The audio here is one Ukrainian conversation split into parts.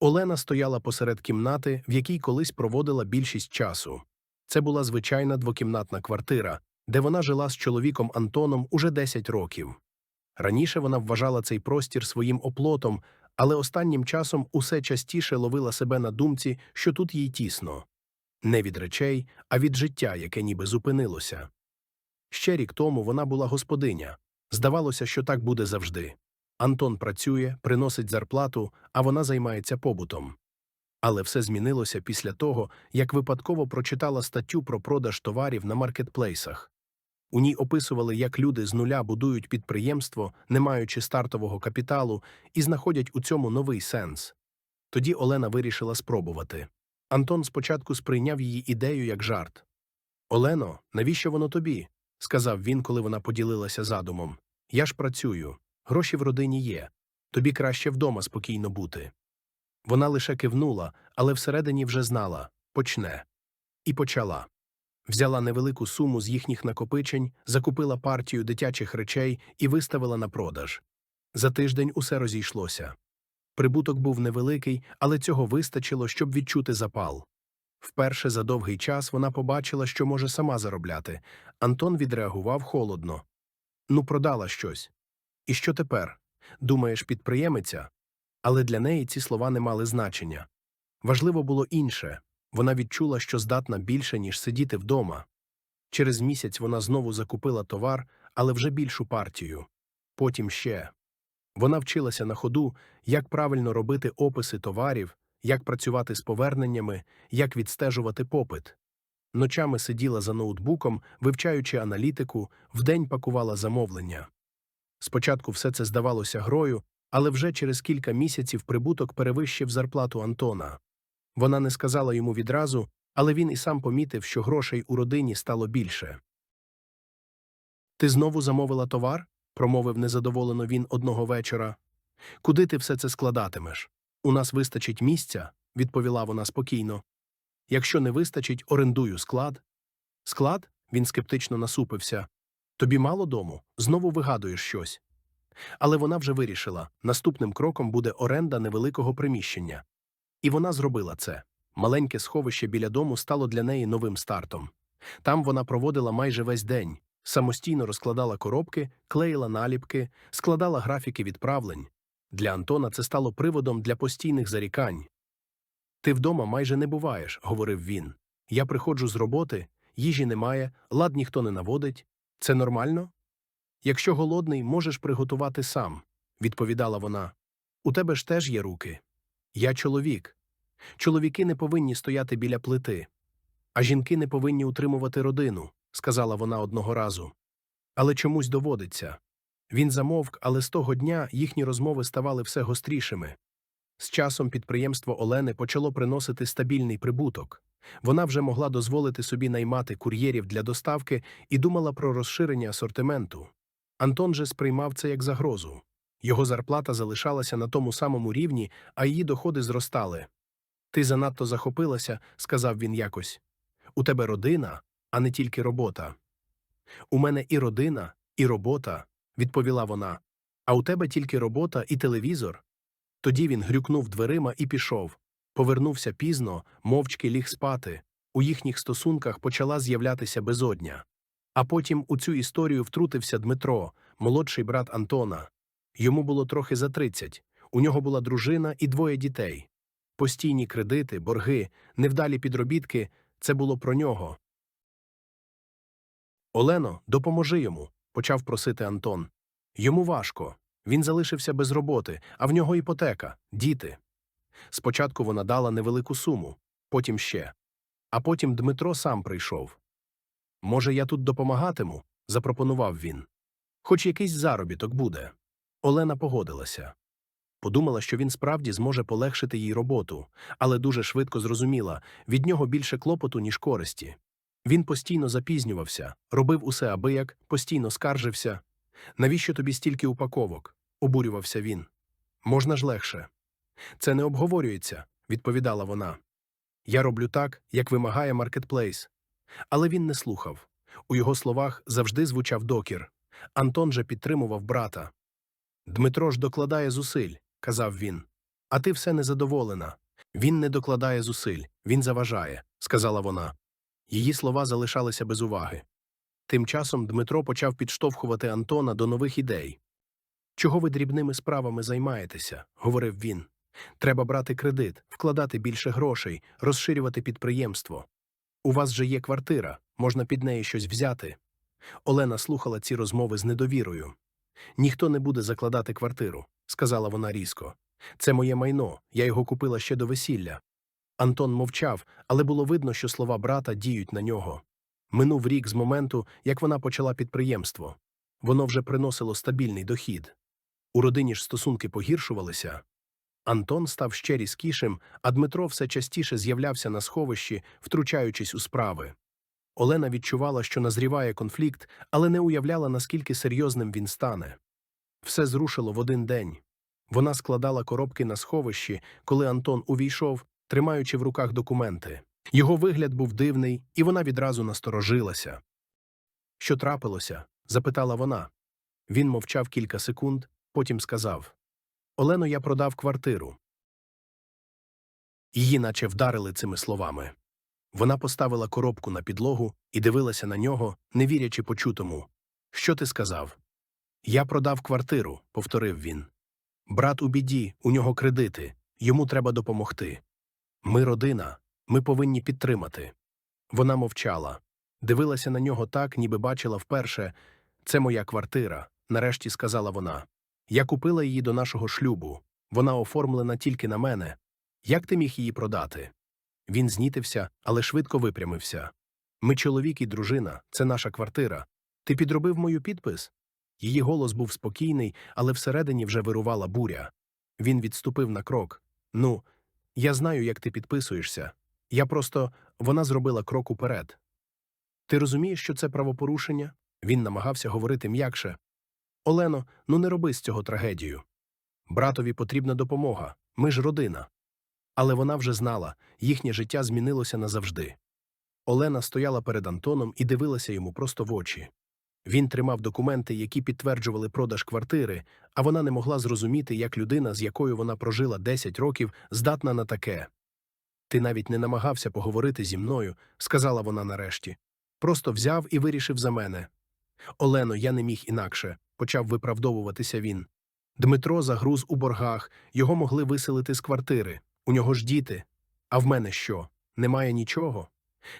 Олена стояла посеред кімнати, в якій колись проводила більшість часу. Це була звичайна двокімнатна квартира, де вона жила з чоловіком Антоном уже 10 років. Раніше вона вважала цей простір своїм оплотом, але останнім часом усе частіше ловила себе на думці, що тут їй тісно. Не від речей, а від життя, яке ніби зупинилося. Ще рік тому вона була господиня. Здавалося, що так буде завжди. Антон працює, приносить зарплату, а вона займається побутом. Але все змінилося після того, як випадково прочитала статтю про продаж товарів на маркетплейсах. У ній описували, як люди з нуля будують підприємство, не маючи стартового капіталу, і знаходять у цьому новий сенс. Тоді Олена вирішила спробувати. Антон спочатку сприйняв її ідею як жарт. Олено, навіщо воно тобі? сказав він, коли вона поділилася задумом. Я ж працюю, гроші в родині є. Тобі краще вдома спокійно бути. Вона лише кивнула, але всередині вже знала почне. І почала. Взяла невелику суму з їхніх накопичень, закупила партію дитячих речей і виставила на продаж. За тиждень усе розійшлося. Прибуток був невеликий, але цього вистачило, щоб відчути запал. Вперше за довгий час вона побачила, що може сама заробляти. Антон відреагував холодно. Ну, продала щось. І що тепер? Думаєш, підприємиця? Але для неї ці слова не мали значення. Важливо було інше вона відчула, що здатна більше, ніж сидіти вдома. Через місяць вона знову закупила товар, але вже більшу партію. Потім ще. Вона вчилася на ходу, як правильно робити описи товарів, як працювати з поверненнями, як відстежувати попит. Ночами сиділа за ноутбуком, вивчаючи аналітику, вдень пакувала замовлення. Спочатку все це здавалося грою, але вже через кілька місяців прибуток перевищив зарплату Антона. Вона не сказала йому відразу, але він і сам помітив, що грошей у родині стало більше. Ти знову замовила товар? промовив незадоволено він одного вечора. Куди ти все це складатимеш? У нас вистачить місця, відповіла вона спокійно. Якщо не вистачить, орендую склад. Склад? Він скептично насупився. Тобі мало дому, знову вигадуєш щось. Але вона вже вирішила наступним кроком буде оренда невеликого приміщення. І вона зробила це. Маленьке сховище біля дому стало для неї новим стартом. Там вона проводила майже весь день, самостійно розкладала коробки, клеїла наліпки, складала графіки відправлень. Для Антона це стало приводом для постійних зарікань. Ти вдома майже не буваєш, говорив він. Я приходжу з роботи, їжі немає, лад ніхто не наводить. Це нормально? Якщо голодний, можеш приготувати сам, відповідала вона. У тебе ж теж є руки. Я чоловік. Чоловіки не повинні стояти біля плити, а жінки не повинні утримувати родину, сказала вона одного разу. Але чомусь доводиться. Він замовк, але з того дня їхні розмови ставали все гострішими. З часом підприємство Олени почало приносити стабільний прибуток. Вона вже могла дозволити собі наймати кур'єрів для доставки і думала про розширення асортименту. Антон же сприймав це як загрозу. Його зарплата залишалася на тому самому рівні, а її доходи зростали. Ти занадто захопилася, сказав він якось. У тебе родина, а не тільки робота. У мене і родина, і робота, відповіла вона. А у тебе тільки робота і телевізор. Тоді він грюкнув дверима і пішов. Повернувся пізно, мовчки ліг спати. У їхніх стосунках почала з'являтися безодня. А потім у цю історію втрутився Дмитро, молодший брат Антона. Йому було трохи за тридцять. У нього була дружина і двоє дітей. Постійні кредити, борги, невдалі підробітки це було про нього. Олено, допоможи йому, почав просити Антон. Йому важко. Він залишився без роботи, а в нього іпотека, діти. Спочатку вона дала невелику суму, потім ще. А потім Дмитро сам прийшов. Може, я тут допомагатиму? запропонував він. Хоч якийсь заробіток буде. Олена погодилася. Подумала, що він справді зможе полегшити їй роботу, але дуже швидко зрозуміла від нього більше клопоту, ніж користі. Він постійно запізнювався, робив усе абияк, постійно скаржився. Навіщо тобі стільки упаковок? обурювався він. Можна ж легше. Це не обговорюється, відповідала вона. Я роблю так, як вимагає маркетплейс. Але він не слухав. У його словах завжди звучав докір. Антон же підтримував брата. Дмитро ж докладає зусиль, казав він. А ти все незадоволена. Він не докладає зусиль, він заважає, сказала вона. Її слова залишалися без уваги. Тим часом Дмитро почав підштовхувати Антона до нових ідей. Чого ви дрібними справами займаєтеся? говорив він. Треба брати кредит, вкладати більше грошей, розширювати підприємство. У вас же є квартира, можна під неї щось взяти. Олена слухала ці розмови з недовірою. Ніхто не буде закладати квартиру, сказала вона різко. Це моє майно, я його купила ще до весілля. Антон мовчав, але було видно, що слова брата діють на нього. Минув рік з моменту, як вона почала підприємство. Воно вже приносило стабільний дохід. У родині ж стосунки погіршувалися. Антон став ще різкішим, а Дмитро все частіше з'являвся на сховищі, втручаючись у справи. Олена відчувала, що назріває конфлікт, але не уявляла, наскільки серйозним він стане. Все зрушило в один день. Вона складала коробки на сховищі, коли Антон увійшов, тримаючи в руках документи. Його вигляд був дивний, і вона відразу насторожилася. Що трапилося? запитала вона. Він мовчав кілька секунд, потім сказав Олено, я продав квартиру. Її наче вдарили цими словами. Вона поставила коробку на підлогу і дивилася на нього, не вірячи почутому. Що ти сказав? Я продав квартиру, повторив він. Брат у біді, у нього кредити, йому треба допомогти. Ми родина, ми повинні підтримати. Вона мовчала, дивилася на нього так, ніби бачила вперше це моя квартира, нарешті сказала вона. Я купила її до нашого шлюбу. Вона оформлена тільки на мене. Як ти міг її продати? Він знітився, але швидко випрямився. Ми чоловік і дружина, це наша квартира. Ти підробив мою підпис? Її голос був спокійний, але всередині вже вирувала буря. Він відступив на крок. Ну, я знаю, як ти підписуєшся. Я просто вона зробила крок уперед. Ти розумієш, що це правопорушення? Він намагався говорити м'якше. Олено, ну не роби з цього трагедію. Братові потрібна допомога. Ми ж родина. Але вона вже знала, їхнє життя змінилося назавжди. Олена стояла перед Антоном і дивилася йому просто в очі. Він тримав документи, які підтверджували продаж квартири, а вона не могла зрозуміти, як людина, з якою вона прожила 10 років, здатна на таке. Ти навіть не намагався поговорити зі мною, сказала вона нарешті. Просто взяв і вирішив за мене. Олено, я не міг інакше, почав виправдовуватися він. Дмитро загруз у боргах, його могли виселити з квартири. У нього ж діти. А в мене що? Немає нічого?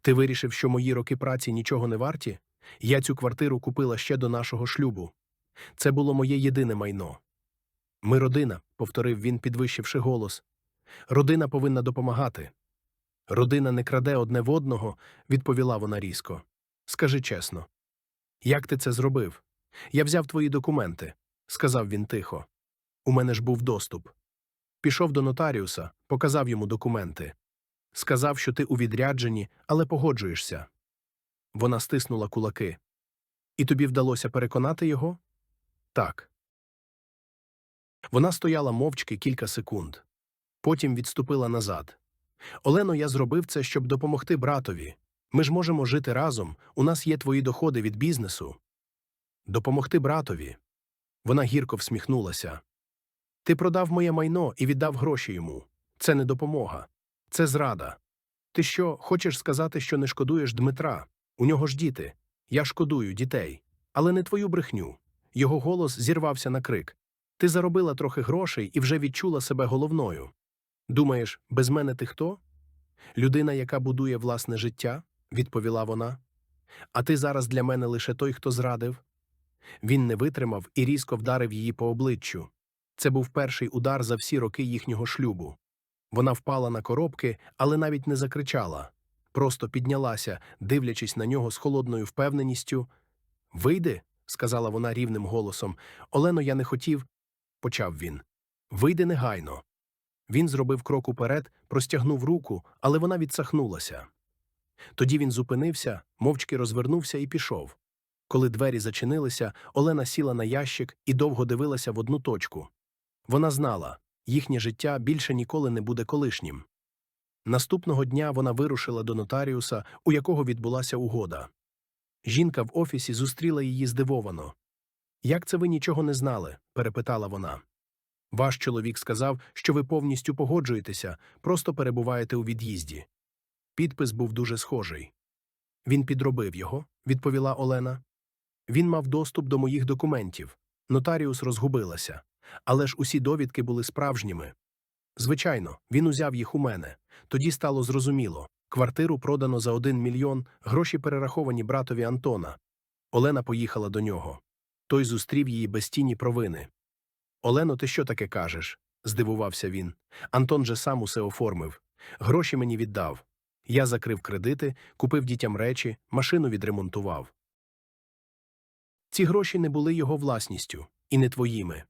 Ти вирішив, що мої роки праці нічого не варті? Я цю квартиру купила ще до нашого шлюбу. Це було моє єдине майно. Ми родина, повторив він, підвищивши голос. Родина повинна допомагати. Родина не краде одне в одного, відповіла вона різко. Скажи чесно. Як ти це зробив? Я взяв твої документи, сказав він тихо. У мене ж був доступ. Пішов до нотаріуса, показав йому документи. Сказав, що ти у відрядженні, але погоджуєшся. Вона стиснула кулаки. І тобі вдалося переконати його? Так. Вона стояла мовчки кілька секунд. Потім відступила назад. Олено, я зробив це, щоб допомогти братові. Ми ж можемо жити разом, у нас є твої доходи від бізнесу. Допомогти братові. Вона гірко всміхнулася. Ти продав моє майно і віддав гроші йому. Це не допомога. Це зрада. Ти що, хочеш сказати, що не шкодуєш Дмитра? У нього ж діти. Я шкодую дітей. Але не твою брехню. Його голос зірвався на крик. Ти заробила трохи грошей і вже відчула себе головною. Думаєш, без мене ти хто? Людина, яка будує власне життя, відповіла вона. А ти зараз для мене лише той, хто зрадив. Він не витримав і різко вдарив її по обличчю. Це був перший удар за всі роки їхнього шлюбу. Вона впала на коробки, але навіть не закричала. Просто піднялася, дивлячись на нього з холодною впевненістю. Вийди, сказала вона рівним голосом. Олено, я не хотів, почав він. Вийди негайно. Він зробив крок уперед, простягнув руку, але вона відсахнулася. Тоді він зупинився, мовчки розвернувся і пішов. Коли двері зачинилися, Олена сіла на ящик і довго дивилася в одну точку. Вона знала, їхнє життя більше ніколи не буде колишнім. Наступного дня вона вирушила до нотаріуса, у якого відбулася угода. Жінка в офісі зустріла її здивовано. Як це ви нічого не знали? перепитала вона. Ваш чоловік сказав, що ви повністю погоджуєтеся, просто перебуваєте у від'їзді. Підпис був дуже схожий. Він підробив його, відповіла Олена. Він мав доступ до моїх документів. Нотаріус розгубилася. Але ж усі довідки були справжніми. Звичайно, він узяв їх у мене. Тоді стало зрозуміло. Квартиру продано за один мільйон, гроші перераховані братові Антона. Олена поїхала до нього. Той зустрів її без тіні провини. Олено, ти що таке кажеш? здивувався він. Антон же сам усе оформив. Гроші мені віддав. Я закрив кредити, купив дітям речі, машину відремонтував. Ці гроші не були його власністю і не твоїми.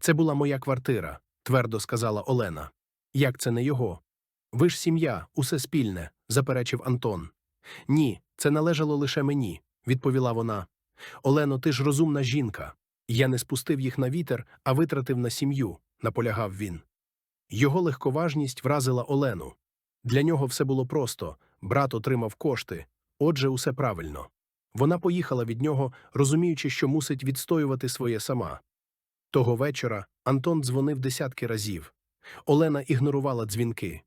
Це була моя квартира, твердо сказала Олена. Як це не його? Ви ж сім'я, усе спільне, заперечив Антон. Ні, це належало лише мені, відповіла вона. Олено, ти ж розумна жінка. Я не спустив їх на вітер, а витратив на сім'ю, наполягав він. Його легковажність вразила Олену. Для нього все було просто брат отримав кошти, отже, усе правильно. Вона поїхала від нього, розуміючи, що мусить відстоювати своє сама. Того вечора Антон дзвонив десятки разів. Олена ігнорувала дзвінки.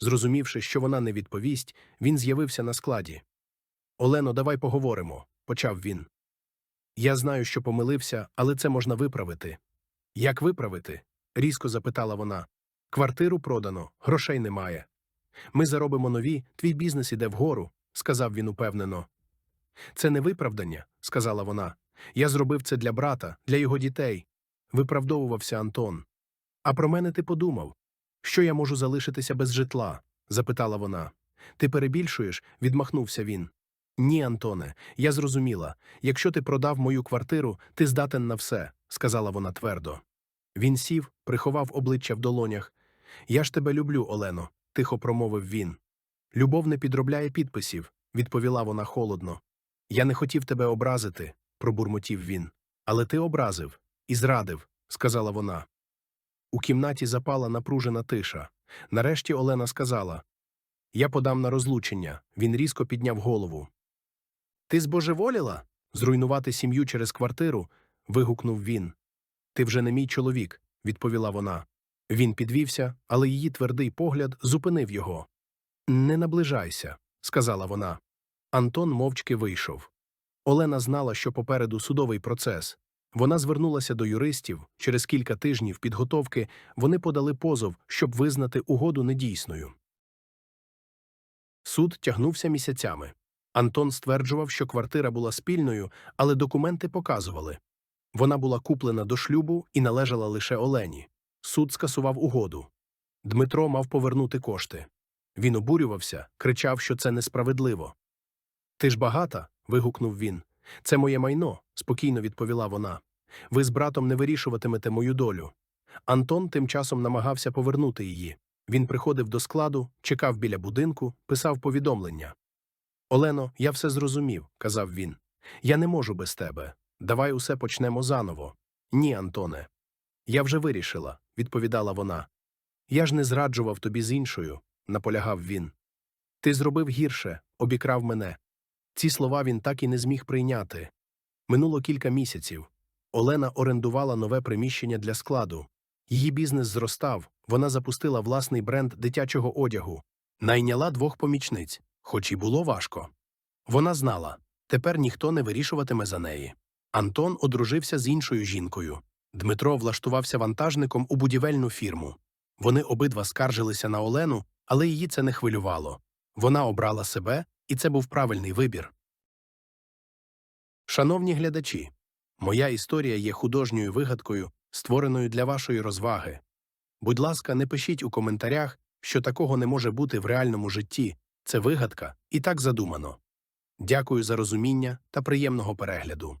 Зрозумівши, що вона не відповість, він з'явився на складі. Олено, давай поговоримо, почав він. Я знаю, що помилився, але це можна виправити. Як виправити? різко запитала вона. Квартиру продано, грошей немає. Ми заробимо нові, твій бізнес іде вгору, сказав він упевнено. Це не виправдання, сказала вона. Я зробив це для брата, для його дітей. Виправдовувався Антон. А про мене ти подумав? Що я можу залишитися без житла? запитала вона. Ти перебільшуєш? відмахнувся він. Ні, Антоне, я зрозуміла. Якщо ти продав мою квартиру, ти здатен на все, сказала вона твердо. Він сів, приховав обличчя в долонях. Я ж тебе люблю, Олено, тихо промовив він. Любов не підробляє підписів, відповіла вона холодно. Я не хотів тебе образити, пробурмотів він. Але ти образив і зрадив, сказала вона. У кімнаті запала напружена тиша. Нарешті Олена сказала Я подам на розлучення. Він різко підняв голову. Ти збожеволіла? Зруйнувати сім'ю через квартиру? вигукнув він. Ти вже не мій чоловік, відповіла вона. Він підвівся, але її твердий погляд зупинив його. Не наближайся, сказала вона. Антон мовчки вийшов. Олена знала, що попереду судовий процес. Вона звернулася до юристів. Через кілька тижнів підготовки вони подали позов, щоб визнати угоду недійсною. Суд тягнувся місяцями. Антон стверджував, що квартира була спільною, але документи показували. Вона була куплена до шлюбу і належала лише Олені. Суд скасував угоду. Дмитро мав повернути кошти. Він обурювався, кричав, що це несправедливо. Ти ж багата. вигукнув він. Це моє майно, спокійно відповіла вона. Ви з братом не вирішуватимете мою долю. Антон тим часом намагався повернути її. Він приходив до складу, чекав біля будинку, писав повідомлення. Олено, я все зрозумів, казав він. Я не можу без тебе. Давай усе почнемо заново. Ні, Антоне. Я вже вирішила, відповідала вона. Я ж не зраджував тобі з іншою, наполягав він. Ти зробив гірше, обікрав мене. Ці слова він так і не зміг прийняти. Минуло кілька місяців. Олена орендувала нове приміщення для складу. Її бізнес зростав, вона запустила власний бренд дитячого одягу, найняла двох помічниць, хоч і було важко. Вона знала тепер ніхто не вирішуватиме за неї. Антон одружився з іншою жінкою. Дмитро влаштувався вантажником у будівельну фірму. Вони обидва скаржилися на Олену, але її це не хвилювало. Вона обрала себе, і це був правильний вибір. Шановні глядачі, моя історія є художньою вигадкою, створеною для вашої розваги. Будь ласка, не пишіть у коментарях, що такого не може бути в реальному житті. Це вигадка і так задумано. Дякую за розуміння та приємного перегляду.